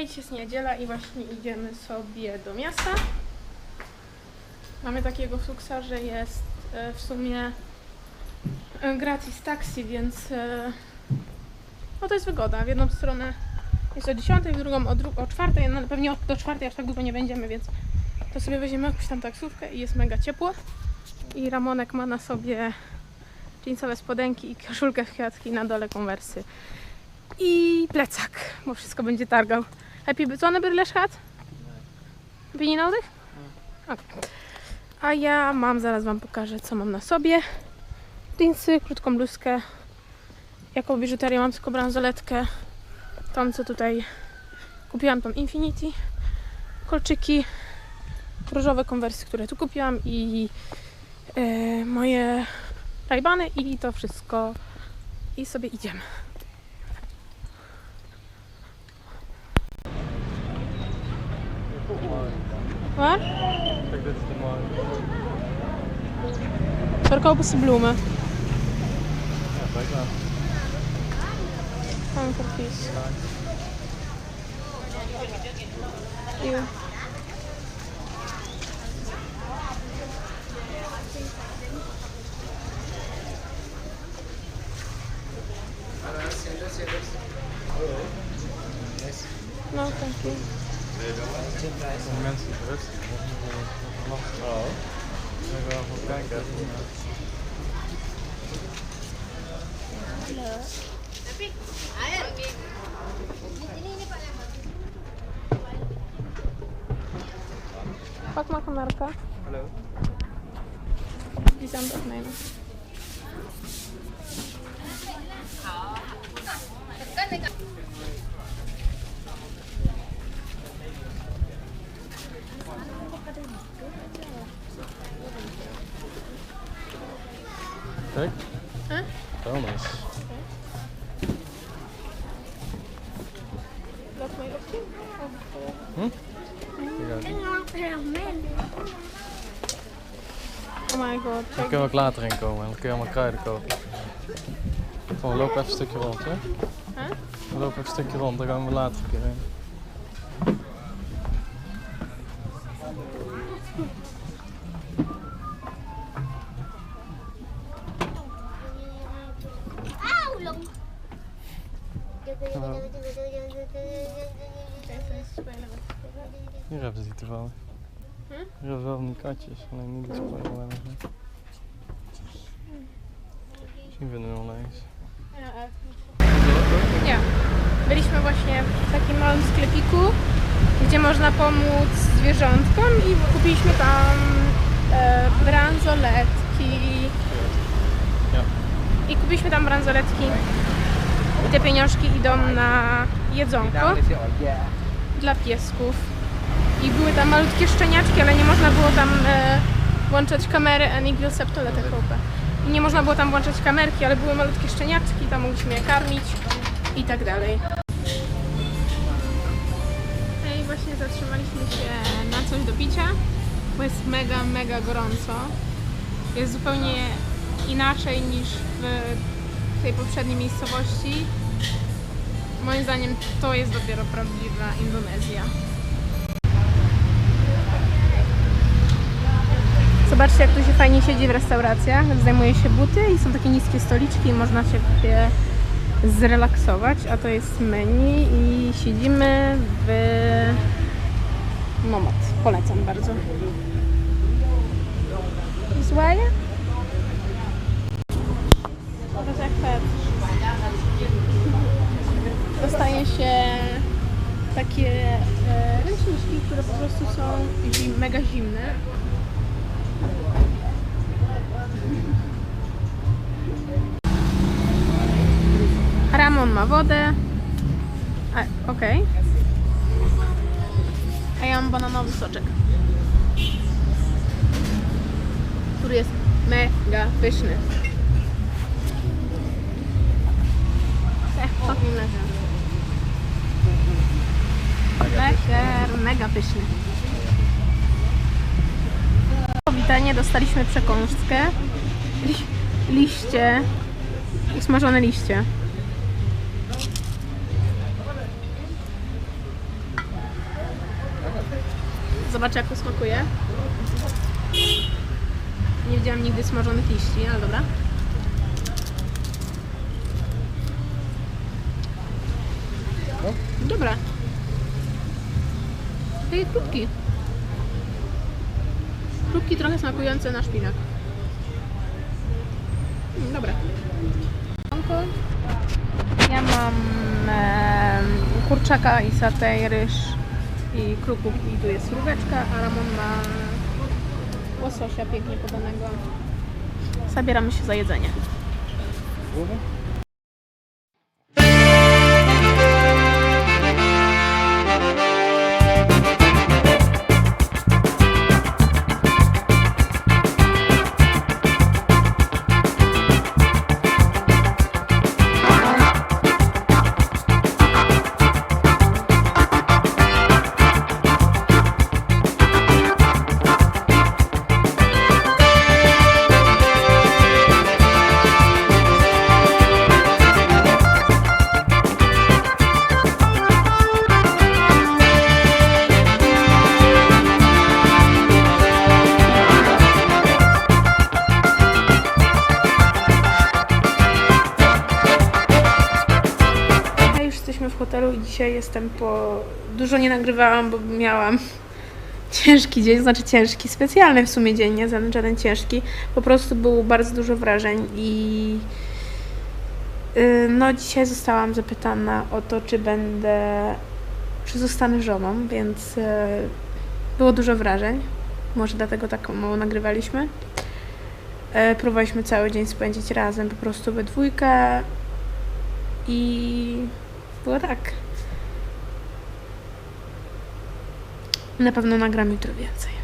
Hej, jest niedziela i właśnie idziemy sobie do miasta. Mamy takiego fluksa, że jest e, w sumie e, gratis taksi, więc e, no to jest wygoda. W jedną stronę jest o 10, w drugą o, dru- o 4, no pewnie do 4 aż tak długo nie będziemy, więc to sobie weźmiemy jakąś tam taksówkę i jest mega ciepło. I Ramonek ma na sobie jeansowe spodenki i koszulkę w kwiatki, na dole konwersy. I plecak, bo wszystko będzie targał. Heb je zonnebrillers gehad? Ben je nodig? Oké. A ja mam, zaraz Wam pokażę, co mam na sobie. Jeansy, krótką bluzkę. Jako biżuterię mam tylko bransoletkę. Tą, co tutaj kupiłam, tą Infinity. Kolczyki, różowe konwersy, które tu kupiłam i e, moje rajbany i to wszystko. I sobie idziemy. Waar? Kijk, dit is de markt. Verkopen ze bloemen. Ja. Gewoon voor vies. Eeuw. Om mensen te rusten. Dat is nog lastig. Oh. Ik wil wel even kijken. Hallo. Tapi, air. Ini ini Pak Pak makan Marka. Hallo. Die zijn opnemen. Kijk. Huh? Vuilnis. Laat mij opzien. Uit. Oh my god. Dan Check. kunnen we ook later in komen. Dan kun je allemaal kruiden kopen. Gewoon, we lopen even een stukje rond, hè? Huh? We lopen even een stukje rond, dan gaan we later een keer in. Katjes, alleen niet die spelen. Misschien vinden we nog eens. Ja, eigenlijk. Ja. Byliśmy właśnie w takim małym sklepiku, gdzie można pomóc zwierzątkom i kupiliśmy tam e, bransoletki. I kupiliśmy tam bransoletki i te pieniążki idą na jedzonko dla piesków. I były tam malutkie szczeniaczki, ale nie można było tam e, włączać kamery, a nikt will septolete kopen. I nie można było tam włączać kamerki, ale były malutkie szczeniaczki, tam mogliśmy je karmić i tak dalej. No i właśnie zatrzymaliśmy się na coś do picia, bo jest mega, mega gorąco. Jest zupełnie inaczej niż w tej poprzedniej miejscowości. Moim zdaniem to jest dopiero prawdziwa Indonezja. Zobaczcie, jak tu się fajnie siedzi w restauracjach. Zdejmuje się buty i są takie niskie stoliczki i można się zrelaksować. A to jest menu i siedzimy w Nomad. Polecam bardzo. Złaje? Teraz jak pet. Dostaje się takie e, ręczniczki, które po prostu są zim, mega zimne. Ramon ma wodę. Okej. A ja mam bananowy soczek. Który jest mega pyszny. Fucking lekker. Lekker, mega pyszny. Powitanie, dostaliśmy przekąskę. Li liście, usmażone liście. Zobaczę jak to smakuje. Nie widziałam nigdy smażonych liści, ale dobra. Dobra. Takie krupki. Krupki trochę smakujące na szpinak. Mm, Dobra. Ja mam em, kurczaka i satej, ryż i kruków i tu jest suróweczka, a Ramon ma łososia pięknie podanego. Zabieramy się za jedzenie. Hotelu i dzisiaj jestem po... Dużo nie nagrywałam, bo miałam ciężki dzień, znaczy ciężki, specjalny w sumie dzień, nie żaden, ciężki. Po prostu było bardzo dużo wrażeń i yy, no dzisiaj zostałam zapytana o to, czy będę, czy zostanę żoną, więc yy, było dużo wrażeń. Może dlatego tak mało nagrywaliśmy. Yy, próbowaliśmy cały dzień spędzić razem, po prostu we dwójkę i było tak. Na pewno nagram jutro więcej.